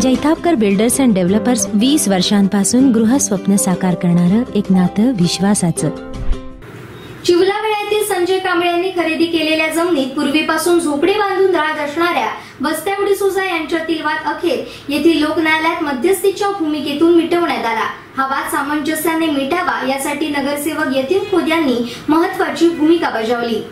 Jaitapkar builders and developers वीस वर्षांपासून गृहस्वप्न साकार करणारं एक नातं विश्वासाचं. चिवला वेळातील संजय कांबळे यांनी खरेदी केलेल्या जमिनीत पूर्वीपासून झोपडी बांधून राहत असणाऱ्या बस्त्यावडी सुजा यांच्यातील वाद अखेर येथील लोक न्यायालयात मध्यस्थीच्या भूमिकेतून मिटवण्यात आला. हा वाद सामंजस्याने मिटावा यासाठी नगरसेवक यतीन खोद यांनी महत्वाची भूमिका बजावली.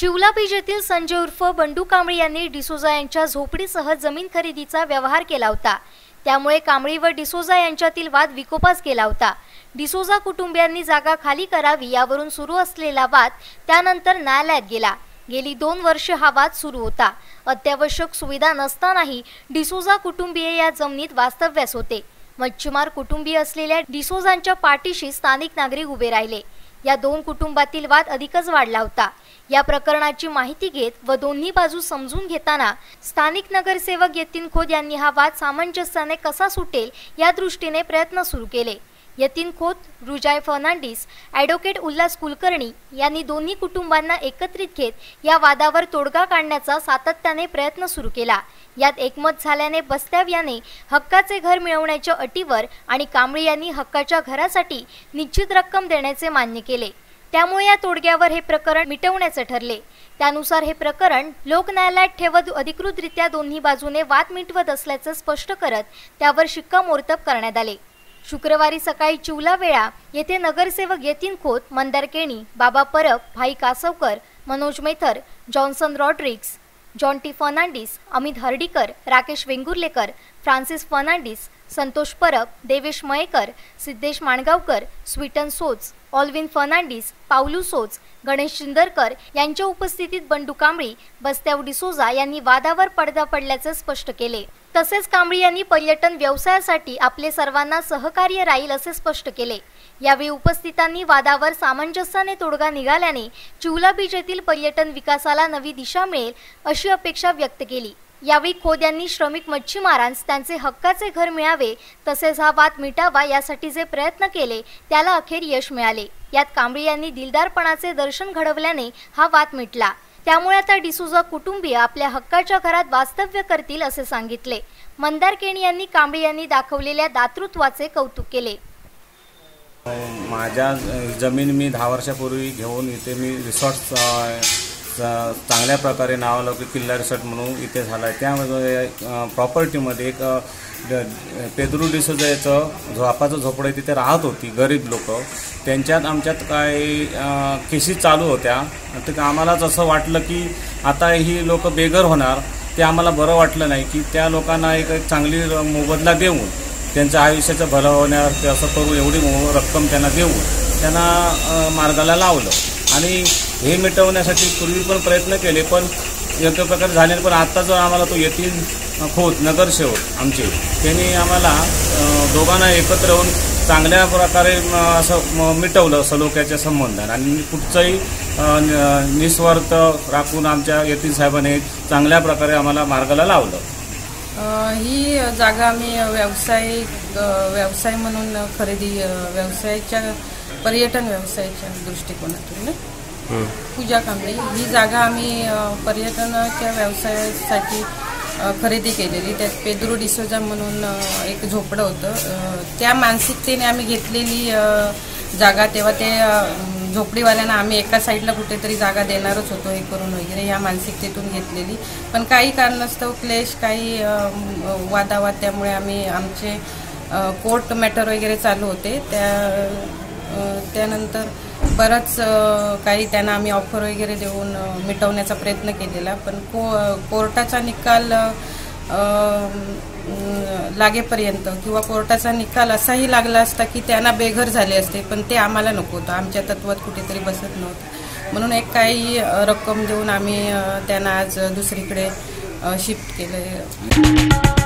चिवला बीज येथील संजय उर्फ बंडू कांबळे यांनी डिसोजा यांच्या झोपडीसह जमीन खरेदीचा व्यवहार केला होता. त्यामुळे कांबळी व डिसोजा यांच्यातील वाद विकोपास केला होता. डिसोजा कुटुंबियांनी जागा खाली करावी यावरून सुरू असलेला वाद त्यानंतर न्यायालयात गेला. गेली दोन वर्ष हा वाद सुरू होता. अत्यावश्यक सुविधा नसतानाही डिसोजा कुटुंबीय या जमिनीत वास्तव्यास होते. मच्छीमार कुटुंबीय असलेल्या डिसोजांच्या पाठीशी स्थानिक नागरिक उभे राहिले. या दोन कुटुंबातील वाद अधिकच वाढला होता. या प्रकरणाची माहिती घेत व दोन्ही बाजू समजून घेताना स्थानिक नगरसेवक यतीन खोद यांनी हा वाद सामंजस्याने कसा सुटेल या दृष्टीने प्रयत्न सुरू केले. यतीन खोत रुजाय फर्नांडिस ॲडव्होकेट उल्हास कुलकर्णी यांनी दोन्ही कुटुंबांना एकत्रित घेत या वादावर तोडगा काढण्याचा सातत्याने प्रयत्न सुरू केला. यात एकमत झाल्याने बस्त्याव याने हक्काचे घर मिळवण्याच्या अटीवर आणि कांबळे यांनी हक्काच्या घरासाठी निश्चित रक्कम देण्याचे मान्य केले. त्यामुळे या तोडग्यावर हे प्रकरण मिटवण्याचे ठरले. त्यानुसार हे प्रकरण लोक न्यायालयात ठेवत अधिकृतरित्या दोन्ही बाजूने वाद मिटवत असल्याचं स्पष्ट करत त्यावर शिक्कामोर्तब करण्यात आले. शुक्रवारी सकाळी चिवला वेळा येथे नगरसेवक यतीन खोत मंदार केणी बाबा Parab Bhai Kasavkar Manoj Mether Johnson Rodricks Jonty Fernandes Amit Hardikar Rakesh Vengurlekar Francis Fernandes Santosh Parab Devesh Mayekar Siddhesh Mangaonkar Sweeton सोच ऑल्विन फर्नांडिस पावलू सोच गणेश शिंदरकर यांच्या उपस्थितीत बंडू कांबळी बस्त्याव डिसोजा यांनी वादावर पडदा पडल्याचे स्पष्ट केले. तसेच कांबळी यांनी पर्यटन व्यवसायासाठी आपले सर्वांना सहकार्य राहील असे स्पष्ट केले. यावेळी उपस्थितांनी वादावर सामंजस्याने तोडगा निघाल्याने चिवला बीच येथील पर्यटन विकासाला नवी दिशा मिळेल अशी अपेक्षा व्यक्त केली. यावेळी खोद यांनी श्रमिक मच्छीमारांस त्यांचे हक्काचे घर मिळावे तसेच हा वाद मिटावा यासाठी जे प्रयत्न केले त्याला अखेर यश मिळाले. यात कांबळी यांनी दिलदारपणाचे दर्शन घडवल्याने हा वाद मिटला. त्यामुळे आता डिसुजा कुटुंबीय आपल्या हक्काच्या घरात वास्तव्य करतील असे सांगितले. मंदार केणी यांनी कांबळे यांनी दाखवलेल्या दातृत्वाचे कौतुक केले. माझ्या जमीन मी दहा वर्षापूर्वी घेऊन इथे मी रिसॉर्ट चांगल्या प्रकारे नावालौकिक किल्ला रिसॉर्ट म्हणून इथे झाला आहे त्यामध्ये प्रॉपर्टीमध्ये एक पेदरू डिसोजा याचं झोपाचं झोपडं तिथे राहत होती गरीब लोक. त्यांच्यात आमच्यात काही केसी चालू होत्या. तर आम्हालाच असं वाटलं की आता ही लोक बेघर होणार ते आम्हाला बरं वाटलं नाही की त्या लोकांना एक चांगली मोबदला देऊन त्यांचं आयुष्याचं भलं होण्यावर असं करू एवढी रक्कम त्यांना देऊन त्यांना मार्गाला लावलं. आणि हे मिटवण्यासाठी पूर्वी पण प्रयत्न केले पण योग्य प्रकारे झाले पण आत्ता जो आम्हाला तो येथील खोत नगरसेवक आमचे त्यांनी आम्हाला दोघांना एकत्र येऊन चांगल्या प्रकारे असं मिटवलं सलोख्याच्या संबंधात आणि कुठचंही निस्वार्थ राखून आमच्या येथील साहेबांनी चांगल्या प्रकारे आम्हाला मार्गाला लावलं. ही जागा आम्ही व्यावसायिक व्यवसाय म्हणून खरेदी व्यवसायाच्या पर्यटन व्यवसायाच्या दृष्टिकोनातून पूजा कांबळे ही जागा आम्ही पर्यटनाच्या व्यवसायासाठी खरेदी केलेली. त्यात पेद्रो डिसोजा म्हणून एक झोपडं होतं. त्या मानसिकतेने आम्ही घेतलेली जागा तेव्हा ते झोपडीवाल्यांना आम्ही एका साईडला कुठेतरी जागा देणारच होतो हे करून वगैरे ह्या मानसिकतेतून घेतलेली. पण काही कारणास्तव क्लेश काही वादावाद त्यामुळे आम्ही आमचे कोर्ट मॅटर वगैरे चालू होते. त्या त्यानंतर बरंच काही त्यांना आम्ही ऑफर वगैरे देऊन मिटवण्याचा प्रयत्न केलेला. पण को कोर्टाचा निकाल लागेपर्यंत किंवा कोर्टाचा निकाल असाही लागला असता की त्यांना बेघर झाले असते पण ते आम्हाला नको होतं. आमच्या तत्वात कुठेतरी बसत नव्हतं. म्हणून एक काही रक्कम देऊन आम्ही त्यांना आज दुसरीकडे शिफ्ट केलं